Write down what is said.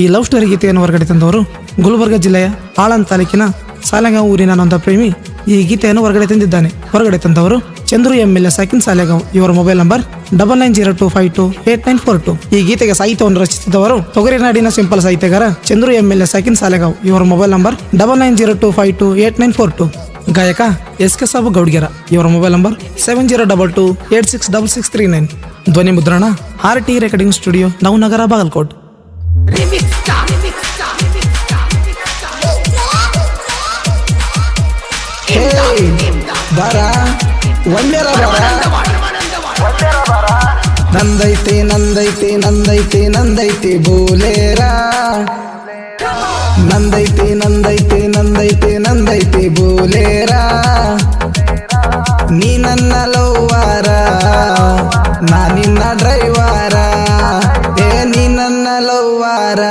ಈ love story ಗೀತೆಯನ್ನು ಹೊರಗಡೆ ತಂದವರು ಗುಲ್ಬರ್ಗ ಜಿಲ್ಲೆಯ ಆಳಂದ ತಾಲೂಕಿನ ಸಾಲೆಗಾಂವ್ ಊರಿನ ನೊಂದ ಪ್ರೇಮಿ ಈ ಗೀತೆಯನ್ನು ಹೊರಗಡೆ ತಂದಿದ್ದಾನೆ. ಹೊರಗಡೆ ತಂದವರು ಚಂದ್ರು ಎಂ ಎಲ್ ಸಾಕಿನ್ ಸಾಲೆಗಾಂವ್ ಇವರ mobile number double nine zero two five two eight nine four two. ಈ ಗೀತೆಗೆ ಸಾಹಿತ್ಯವನ್ನು ರಚಿಸಿದವರು ತೊಗರಿನಾಡಿನ ಸಿಂಪಲ್ ಸಾಹಿತ್ಯಗಾರ ಚಂದ್ರು ಎಂ ಎಲ್ ಸಾಕಿನ್ ಸಾಲೆಗಾಂವ್ ಇವರ mobile number double nine zero two five two eight nine four two. ಗಾಯಕ ಎಸ್ ಕೆ ಸಾಬು ಗೌಡ್ಗೆರ. ಇವರ mobile number seven zero double two eight six double six three nine. ಧ್ವನಿ ಮುದ್ರಣ R T recording studio Navanagar Bagalkot. ಬರ ಒಂದೇರ ಬರ ನಂದೈತೆ ನಂದೈತೆ ನಂದೈತೆ ನಂದೈತೆ ಬೋಲೇರ ನಂದೈತೆ ನಂದೈತೆ ನಂದೈತೆ ನಂದೈತೆ ಬೋಲೇರ ನೀ ನನ್ನ ಲವ್ವಾರ ನಾ ನಿನ್ನ ಡ್ರೈವಾರ ಏ ನೀ ನನ್ನ ಲವ್ವಾರ